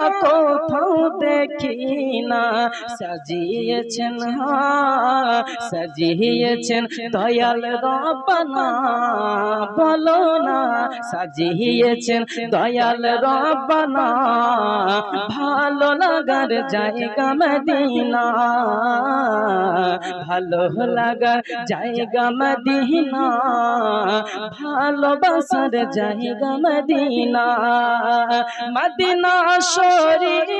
Tá Socorro! কোথাও দেখি না সাজিয়েছেন সাজিয়েছেন দয়াল রব্বানা বলো না সাজিয়েছেন দয়াল রব্বানা ভালো লাগার জায়গা মদিনা ভালো লাগার জায়গা মদিনা ভালোবাসার জায়গা মদিনা মদিনা শরীফে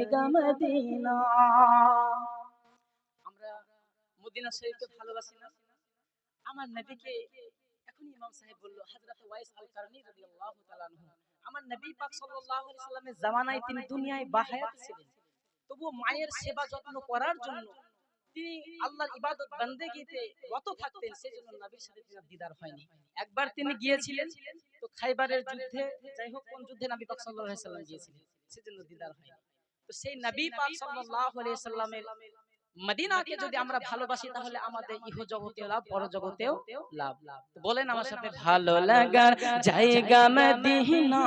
তিনার দিদার হয়নি। একবার তিনি গিয়েছিলেন, তো খাইবারের যুদ্ধে, যাই হোক, কোন যুদ্ধে নবী পাক সাল্লাল্লাহু আলাইহি সাল্লাম গিয়েছিলেন, সেজন্য দিদার হয়নি। সেই নবী পাক সাল্লাল্লাহু আলাইহি সাল্লামের মদিনাকে যদি আমরা ভালোবাসি তাহলে আমাদের ইহ জগতেও লাভ পর জগতেও লাভ। বলেন আমার সাথে ভালো লাগার জায়গা মদিনা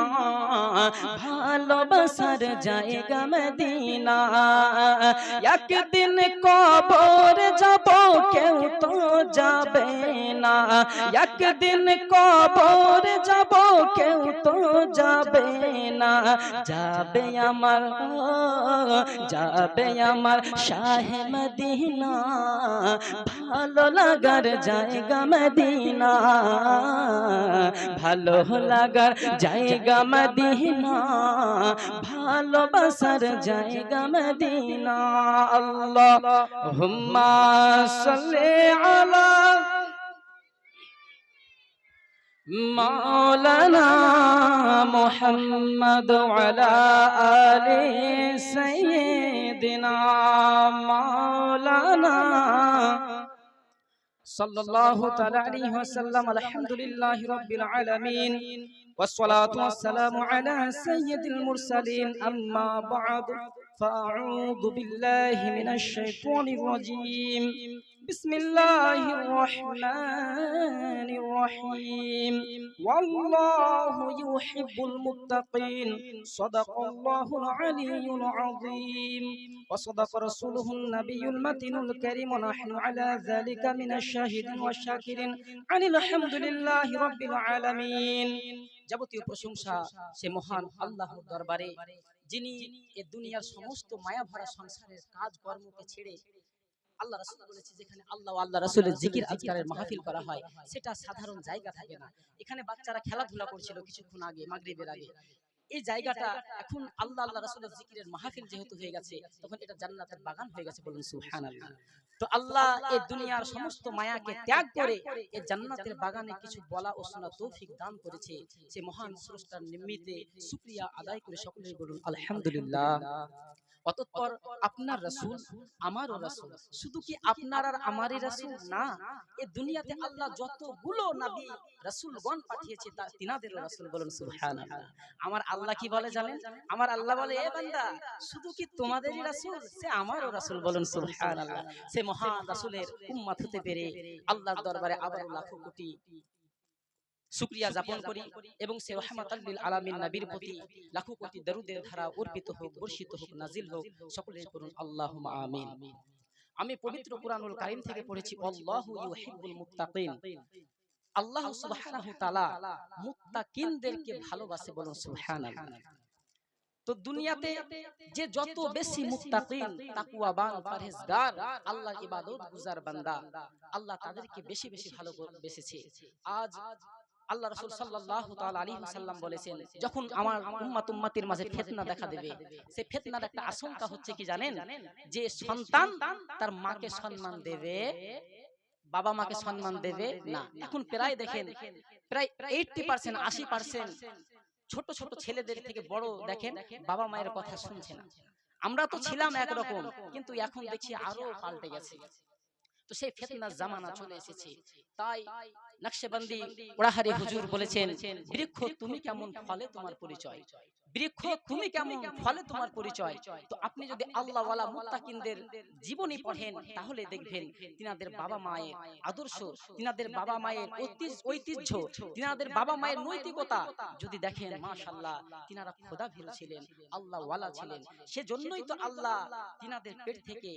ভালোবাসার জায়গা মদিনা। একদিন কবর যাব কেউ তো যাবে না। একদিন কবর যাব কেউ তো যাবে না। যাবে আমার যাবে আমার শাহে মদিনা ভালো লাগার জায়গা মদিনা ভালো লাগার জায়গা মদিনা ভালোবাসার জায়গা মদিনা আল্লাহ হুম্মা সাল্লি আলা مولانا محمد وعلى آل سيدنا مولانا صلى الله تعالى عليه وسلم الحمد لله رب العالمين والصلاة والسلام على سيد المرسلين. أما بعد فأعوذ بالله من الشيطان الرجيم. بسم الله الرحمن الرحيم والله يحب المتقين صدق الله العلي العظيم وصدق رسوله النبي المتين الكريم ونحن على ذلك من الشاهدين والشاكرين عن الحمد لله رب العالمين যাবতীয় প্রশংসা সে মহান আল্লাহর দরবারে যিনি এ দুনিয়ার সমস্ত মায়া ভরা সংসারের কাজ কর্মকে ছেড়ে আল্লাহ রাসূল বলেছে যেখানে আল্লাহ আল্লাহ রাসূলের জিকির আজকারের মাহফিল করা হয় সেটা সাধারণ জায়গা থাকে না। এখানে বাচ্চারা খেলাধুলা করছিল কিছুক্ষণ আগে মাগরিবের আগে। এই জায়গাটা এখন আল্লাহ আল্লাহ রাসূলের জিকিরের মাহফিল যেহেতু হয়ে গেছে তখন এটা জান্নাতের বাগান হয়ে গেছে বলুন সুবহানাল্লাহ। তো আল্লাহ এই দুনিয়ার সমস্ত মায়াকে ত্যাগ করে এই জান্নাতের বাগানে কিছু বলা ও শোনা তৌফিক দান করেছে সে মহান স্রষ্টার নিমিত্তে শুকরিয়া আদায় করে সকলেই বলুন আলহামদুলিল্লাহ। অতঃপর আপনার রাসূল আমারও রাসূল। শুধু কি আপনার আর আমারই রাসূল? না। এই দুনিয়াতে আল্লাহ যতগুলো নবী রাসূলগণ পাঠিয়েছে তা তিনাদেরও রাসূল বলুন সুবহানাল্লাহ। আমার আল্লাহ কি বলে জানেন? আমার আল্লাহ বলে এ বান্দা শুধু কি তোমাদেরই রাসূল? সে আমারও রাসূল বলুন সুবহানাল্লাহ। সে মহান রাসূলের উম্মত হতে পেরে আল্লাহর দরবারে আবার লাখো কোটি শুক্রিয়া যাপন করি এবং সে রহমাতাল লিল আলামিন নবীর প্রতি লাখো কোটি দরুদের ধারা অর্পিত হোক বর্ষিত হোক নাজিল হোক সকলে করুন আল্লাহুম্মা আমিন। আমি পবিত্র কুরআনুল কারীম থেকে পড়েছি আল্লাহু ইউহিব্বুল মুত্তাকিন। আল্লাহ সুবহানাহু তাআলা মুত্তাকিনদেরকে ভালোবাসে বলুন সুবহানাল্লাহ। তো দুনিয়াতে যে যত বেশি মুত্তাকিন তাকওয়াবান পরহেজগার আল্লাহর ইবাদত গুজার বান্দা। আল্লাহ তাদেরকে বেশি বেশি ভালোবেসেছে। আজ আল্লাহ রাসূল সাল্লাল্লাহু তাআলা আলাইহি ওয়াসাল্লাম বলেছেন যখন আমার উম্মত উম্মতির মাঝে ফিতনা দেখা দেবে। সেই ফিতনার একটা আশঙ্কা হচ্ছে কি জানেন? যে সন্তান তার মাকে সম্মান দেবে বাবা মাকে সম্মান দেবে? না। এখন প্রায় দেখেন প্রায় এইটটি পার্সেন্ট আশি পার্সেন্ট ছোট ছোট ছেলেদের থেকে বড় দেখেন বাবা মায়ের কথা শুনছে না আমরা তো ছিলাম একরকম কিন্তু এখন দেখছি আরও পাল্টে গেছে। তো সেই ফেতনার জামানা চলে এসেছে। তাই নকশেবন্দি ওড়াহারি হুজুর বলেছেন বৃক্ষ তুমি কেমন ফলে তোমার পরিচয়? বৃক্ষ তুমি কেমন? ফলে তোমার পরিচয়। তো আপনি যদি আল্লাহ ওয়ালা মুত্তাকিনদের জীবনী পড়েন তাহলে দেখবেন তিনাদের বাবা মায়ের আদর্শ তিনাদের বাবা মায়ের ঐতিহ্য তিনাদের বাবা মায়ের নৈতিকতা যদি দেখেন মাশাআল্লাহ তিনারা খোদা ভীরু ছিলেন আল্লাহ ওয়ালা ছিলেন। সেজন্যই তো আল্লাহ তিনাদের পেট থেকে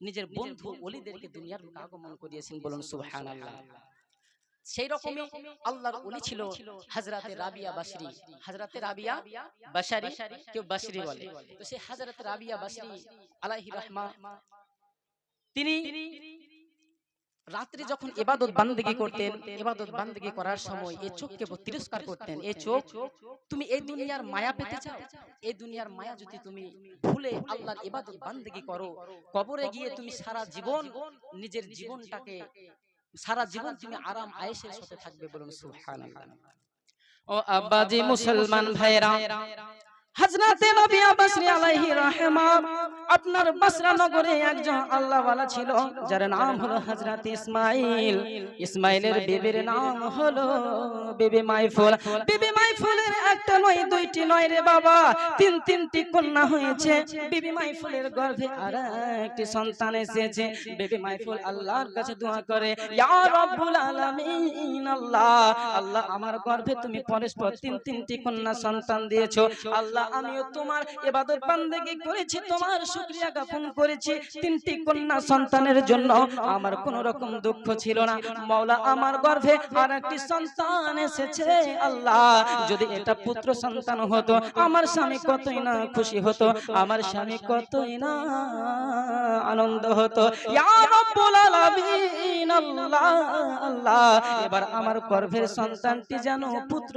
নিজের বন্ধু ওলিদেরকে দুনিয়ার আগমন করিয়েছেন বলুন সুবহানাল্লাহ। সেই রকমই আল্লাহর ওলি ছিল হযরতে রাবিয়া বাসরি হযরতে রাবিয়া বাশারি কেউ বাসরি বলে। তো সেই হযরত রাবিয়া বাসরি আলাইহি রাহমা তিনি রাত্রে যখন ইবাদত বান্দেগি করতেন ইবাদত বান্দেগি করার সময় এই চোখকে তিরস্কার করতেন। এই চোখ তুমি এই দুনিয়ার মায়া পেতে চাও? এই দুনিয়ার মায়া যদি তুমি ভুলে আল্লাহর ইবাদত বান্দেগি করো কবরে গিয়ে তুমি সারা জীবন নিজের জীবনটাকে সারা জীবন তুমি আরাম আয়েশের সাথে থাকবে বলুন সুবহানাল্লাহ। ও আব্বাজি মুসলমান ভাইরা হযরতে নবী বসরি আলাইহি রাহমা আপনার বসরা নগরে একজন আল্লাহওয়ালা ছিল যার নাম হলো হযরত ইসমাইল। ইসমাইলের বিবির নাম হলো বিবি মাইফুল। বিবি মাইফুলের একটা নয় দুইটি নয় রে বাবা। তিন তিনটি কন্যা হয়েছে। বিবি মাইফুলের গর্ভে আর একটি সন্তান এসেছে। বিবি মাইফুল আল্লাহর কাছে দোয়া করে ইয়া রাব্বুল আলামিন আল্লাহ আল্লাহ আমার গর্ভে তুমি পরস্পর তিন তিনটি কন্যা সন্তান দিয়েছ। আল্লাহ আমিও তোমার ইবাদত বান্দেগি করেছি তোমার শুকরিয়া জ্ঞাপন করেছি তিনটি কন্যা সন্তানের জন্য আমার কোনো রকম দুঃখ ছিল না। মাওলা আমার গর্ভে আর একটি সন্তান এসেছে আল্লাহ। যদি এটা পুত্র সন্তান হতো আমার স্বামী কতই না খুশি হতো আমার স্বামী কতই না আনন্দ হতো। ইয়া রাব্বুল আলামিন। আল্লাহ এবার আমার গর্ভের সন্তানটি যেন পুত্র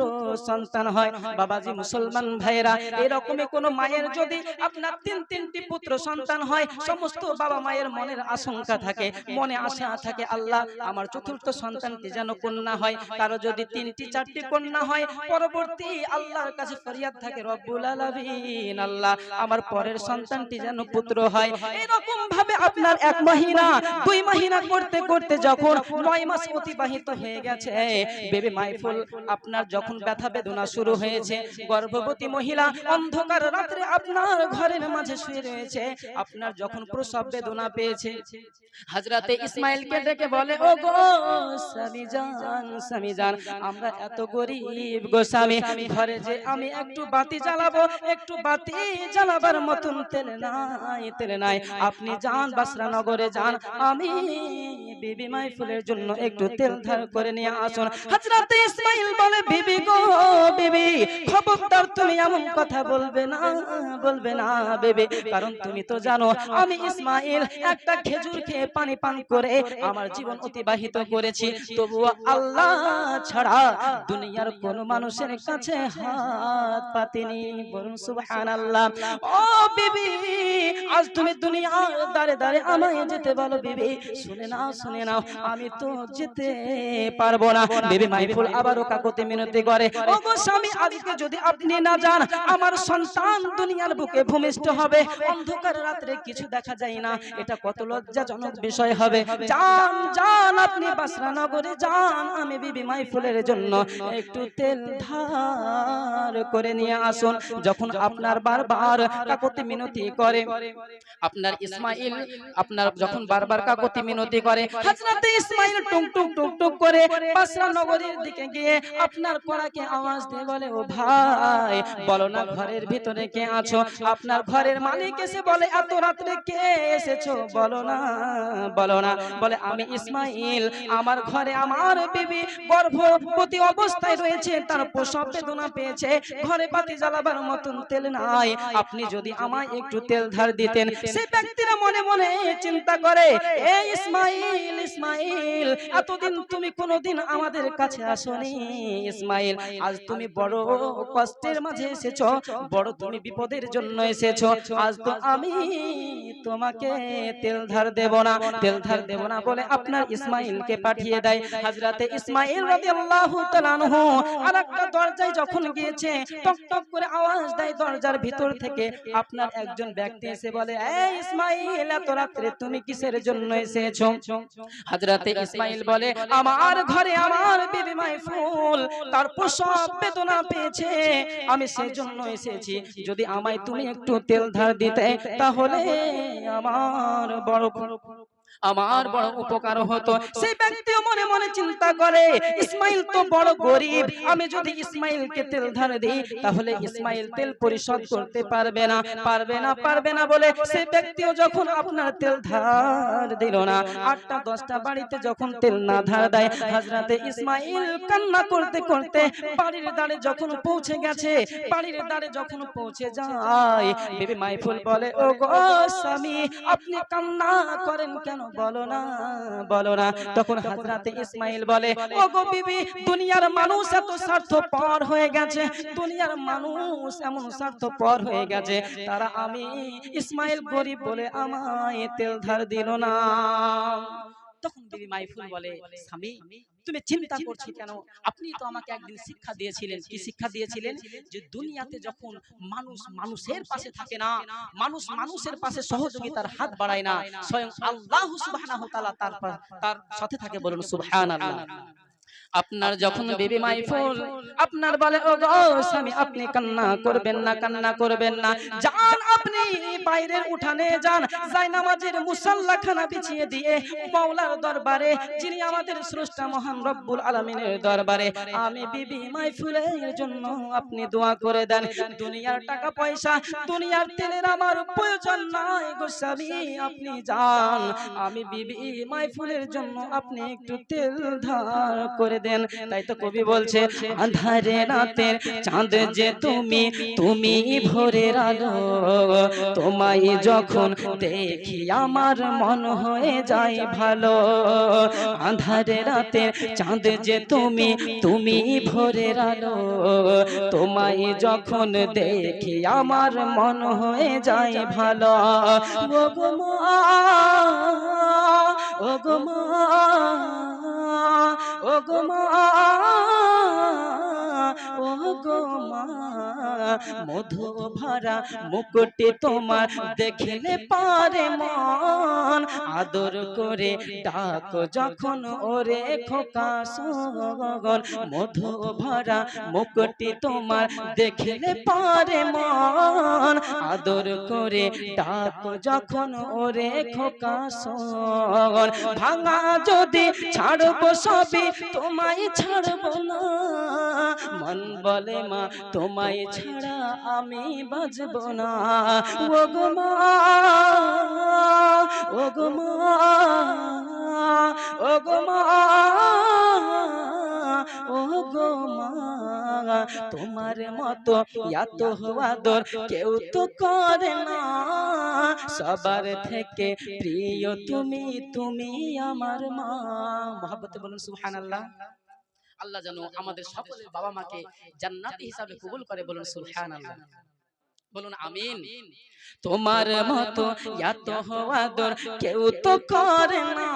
সন্তান হয়। বাবাজি মুসলমান ভাইরা এরকমই কোন মায়ের যদি আপনার তিন তিনটি পুত্র সন্তান হয়, সমস্ত বাবা মায়ের মনের আশঙ্কা থাকে, মনে আশা থাকে, আল্লাহ আমার চতুর্থ সন্তানটি যেন কন্যা হয়। কারও যদি তিনটি চারটি কন্যা হয়, পরবর্তী আল্লাহর কাছে ফরিয়াদ থাকে, রব্বুল আলামিন, আল্লাহ আমার পরের সন্তানটি যেন পুত্র হয়। এরকম ভাবে আপনার এক মহিনা, দুই মহিনা করতে করতে যখন নয় মাস অতিবাহিত হয়ে গেছে বেবি মাইফুল আপনার যখন ব্যথা বেদনা শুরু হয়েছে গর্ভবতী মহিলা অন্ধকার রাত্রে আপনার ঘরের মাঝে শুয়ে রয়েছে আপনার যখন প্রসব বেদনা পেয়েছে হাজরাতে ইসমাইলকে ডেকে বলে ও গো স্বামী জান স্বামী জান আমরা এত গরিব গো স্বামী ঘরে যে আমি একটু বাতি জ্বালাবো একটু বাতি জ্বালাবার মতন তেল নাই তেল নাই আপনি যান বাসরা নগরে যান আমি বিবি মাইফুলের জন্য একটু তেল ধার করে নিয়ে আসুন। হাজরাতে ইসমাইল বলে বিবি গো বিবি খবরদার তুমি এমন কথা বলবে না বলবে না বেবি। কারণ তুমি তো জানো আমি ইসমাইল একটা খেজুর খেয়ে পানি পান করে আমার জীবন অতিবাহিত করেছি। তবুও আল্লাহ ছাড়া দুনিয়ার কোন মানুষের কাছে হাত পাতিনি বলুন সুবহানাল্লাহ। ও বিবি আজ তুমি দুনিয়ার দাঁড়ে দাঁড়ে আমায় যেতে বলো বিবি। শুনে নাও শুনে নাও। আমি তো যেতে পারব না। বিবি মাইফুল আবারও কাকতে মিনতি করে। ও গো স্বামী আজকে যদি আপনি না যান আমার সন্তান দুনিয়ার বুকে ভূমিষ্ঠ হবে। অন্ধকার রাত্রে কিছু দেখা যায় না। এটা কত লজ্জাজনক বিষয় হবে। যান যান আপনি বাসরা নগরে যান। আমি বিবি মাইফুলের জন্য একটু তেল ধার করে নিয়ে আসুন। যখন আপনার বারবার কাকতি মিনতি করে। আপনার ইসমাইল আপনার যখন বারবার কাকতি মিনতি করে হযরতে ইসমাইল টুক টুক টুক টুক করে বাসরা নগরীর দিকে গিয়ে আপনার কড়াকে আওয়াজ দিয়ে বলে, ও ভাই, বলো না ঘরের ভিতরে কে আছো? আপনার ঘরের মালিক এসে বলে, এত রাত্রে কে এসেছ? বলো না বলো না, বলে, আমি ইসমাইল, আমার ঘরে আমার বিবি গর্ভবতী অবস্থায় রয়েছে, তার প্রসব বেদনা পেয়েছে, ঘরে বাতি জ্বালাবার মতন তেল নাই, আপনি যদি আমায় একটু তেল ধার দিতেন। সে ব্যক্তিরা মনে মনে চিন্তা করে, এ ইসমাইল ইসমাইল এতদিন তুমি কোনোদিন আমাদের কাছে আসনি ইসমাইল, আজ তুমি বড় কষ্টের মাঝে এসেছ, বড় তুমি বিপদের জন্য এসেছ, আজ তো আমি তোমাকে তেল ধার দেব না, তেল ধার দেব না বলে আপনার ইসমাইলকে পাঠিয়ে দেয়। হাজরাতে ইসমাইল রাদিয়াল্লাহু তাআলা আনহু আরেকটা দরজায় যখন গিয়েছে, টক টক করে আওয়াজ দেয় দরজার ভিতর থেকে। আপনার একজন ব্যক্তি এসে বলে, এই ইসমাইল, এত রাত্রে তুমি কিসের জন্য এসেছ? হাজরাতে ইসমাইল বলে আমার ঘরে আমার বিবি মাইফুল তার প্রসব বেদনা পেয়েছে। আমি সেজন্য এসেছি। যদি আমায় তুমি একটু তেল ধার দিতে তাহলে আমার বড় আমার বড় উপকার হতো। সেই ব্যক্তিও মনে মনে চিন্তা করে ইসমাইল তো বড় গরিব। আমি যদি ইসমাইলকে তেল ধার দিই তাহলে ইসমাইল তেল পরিশোধ করতে পারবে না। পারবে না। পারবে না বলে সেই ব্যক্তিও যখন আপনার তেল ধার দিল না আটটা দশটা বাড়িতে যখন তেল না ধার দেয় হাজরাতে ইসমাইল কান্না করতে করতে বাড়ির দ্বারে যখন পৌঁছে গেছে বাড়ির দ্বারে যখন পৌঁছে যায় বিবি মাইফুল বলে ও গো স্বামী আপনি কান্না করেন কেন মানুষ এত স্বার্থপর হয়ে গেছে। দুনিয়ার মানুষ এমন স্বার্থপর হয়ে গেছে। তারা আমি ইসমাইল গরিব বলে আমায় তেল ধার দিল না। তখন বিবি মাইফুল বলে স্বামী তুমি চিন্তা করছি কেন? আপনি তো আমাকে একদিন শিক্ষা দিয়েছিলেন কি শিক্ষা দিয়েছিলেন যে দুনিয়াতে যখন মানুষ মানুষের পাশে থাকে না মানুষ মানুষের পাশে সহযোগিতার হাত বাড়ায় না স্বয়ং আল্লাহ সুবহানাহু তাআলা তার তার সাথে থাকে বলুন সুবহানাল্লাহ। আপনার যখন বেবি মাইফুল আপনার বলে ও স্বামী আপনি কান্না করবেন না কান্না করবেন না যান আপনি বাইরের উঠানে যান জায়নামাজের মুসাল্লাখানা বিছিয়ে দিয়ে মাওলার দরবারে যিনি আমাদের স্রষ্টা মহান রব্বুল আলামিনের দরবারে। আমি বিবি মাইফুলের জন্য আপনি দোয়া করে দেন। দুনিয়ার টাকা পয়সা দুনিয়ার তেলের আমার প্রয়োজন নাই গো স্বামী আপনি যান। আমি বিবি মাইফুলের জন্য আপনি একটু তেল ধার করে দেন। তাই তো কবি বলছে আধারে রাতের চাঁদ যে তুমি তুমি ভোরের আলো তোমায় যখন দেখি আমার মন হয়ে যায় ভালো। আধারে রাতের চাঁদ যে তুমি তুমি ভোরের আলো তোমায় যখন দেখি আমার মন হয়ে যায় ভালো। ও গো মা ও গো মা ও গো মা মধু ভরা মুকুটে তোমার দেখলে পারে মন। আদর করে ডাক যখন ওরে খোকা সগন মধু ভরা মুকুটে তোমার দেখলে পারে মন। আদর করে ডাক যখন ওরে খোকা সগন ভাঙা যদি ছাড়বো সবই তোমায় ছাড়বো না। মন বলে মা তোমায় ছাড়া আমি বাজব না। ও গো মা ও গো মা ও গো মা ও গো মা তোমার মতো এত আদর কেউ তো করে না। সবার থেকে প্রিয় তুমি তুমি আমার মা। মহাব্বতে বলুন সুবহানাল্লাহ। আল্লাহ যেন আমাদের সকলের বাবা মাকে জান্নাতি হিসাবে কবুল করে বলুন সুলহান আল্লাহ বলুন আমিন। তোমার মতো এত হওয়া দর কেউ তো করে না।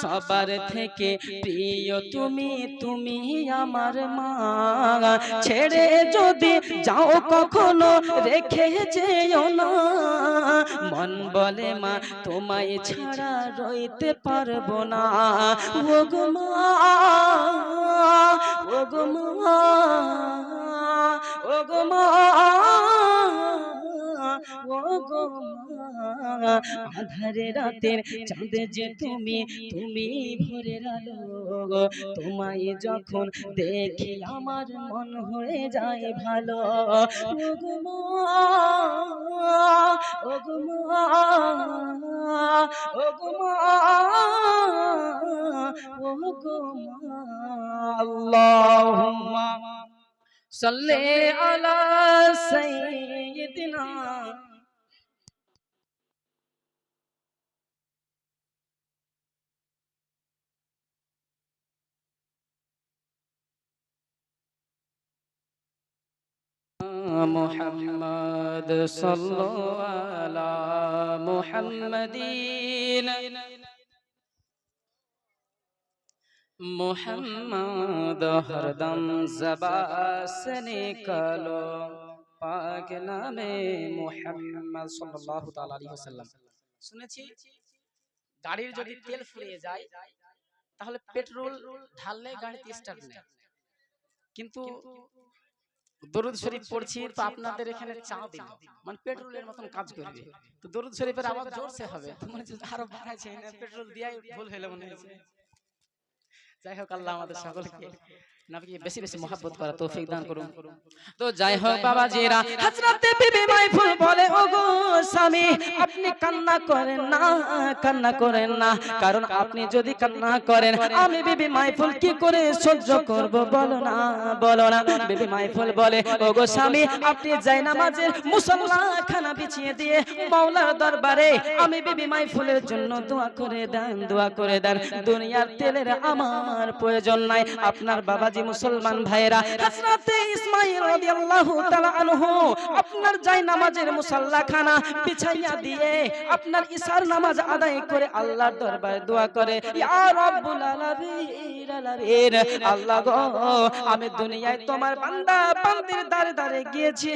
সবার থেকে প্রিয় তুমি তুমি আমার মা। ছেড়ে যদি যাও কখনো, রেখে যেও না। মন বলে মা, তোমায় ছাড়া রইতে পারব না। ও গো মা, ও গো মা, ও গো মা। ও গো মা আধারে রাতের চাঁদ যে তুমি তুমি ভোরের আলো তোমায় যখন দেখি আমার মন হয়ে যায় ভালো। ও গো মা আল্লাহুম্মা সাল্লি আলা محمد صلى الله على محمد محمد هردم زبا سنكالو পাক নামে মুহাম্মদ সাল্লাল্লাহু তাআলা আলাইহি ওয়াসাল্লাম। শুনেছি গাড়ির যদি তেল ফুরিয়ে যায় তাহলে পেট্রোল ঢাললে গাড়িতে স্টার্ট নেয়। কিন্তু দরুদ শরীফ পড়ছি তো আপনাদের এখানে চা দিল। মানে পেট্রোলের মতন কাজ করবে। তো দরুদ শরীফের আওয়াজ জোরসে হবে। তো আরও বাড়াইছে পেট্রোল দিয়াই ভুল হইল মনে হচ্ছে। যাই হোক আল্লাহ আমাদের সকলকে নবীকে বেশি বেশি মহব্বত করা তৌফিক দান করুন। তো যাই হোক বাবা হযরতে বিবি মাইফুল বলে ওগো স্বামী আপনি কান্না করেন না কান্না করেন না। কারণ আপনি যদি কান্না করেন আমি বিবি মাইফুল কি করে সহ্য করব বলো না বলো না। বিবি মাইফুল বলে ওগো স্বামী আপনি যাই নামাজের মুসল্লা খানা বিছিয়ে দিয়ে মাওলার দরবারে আমি বিবি মাইফুলের জন্য দোয়া করে দেন দোয়া করে দেন। দুনিয়ার তেলের আমার প্রয়োজন নাই। আপনার বাবাজি মুসলমান ভাইরা হযরতে ইসমাঈল রাদিয়াল্লাহু তাআলা আনহু আপনার যাই নামাজের মুসাল্লাখানা পিছাইয়া বিছাইয়া দিয়ে আপনার ইশার নামাজ আদায় করে আল্লাহর দরবারে দোয়া করে ইয়া রাব্বুল আলামিন আলামিন আল্লাহ গো আমি দুনিয়ায় তোমার বান্দা বান্দির দারে দারে গিয়েছি।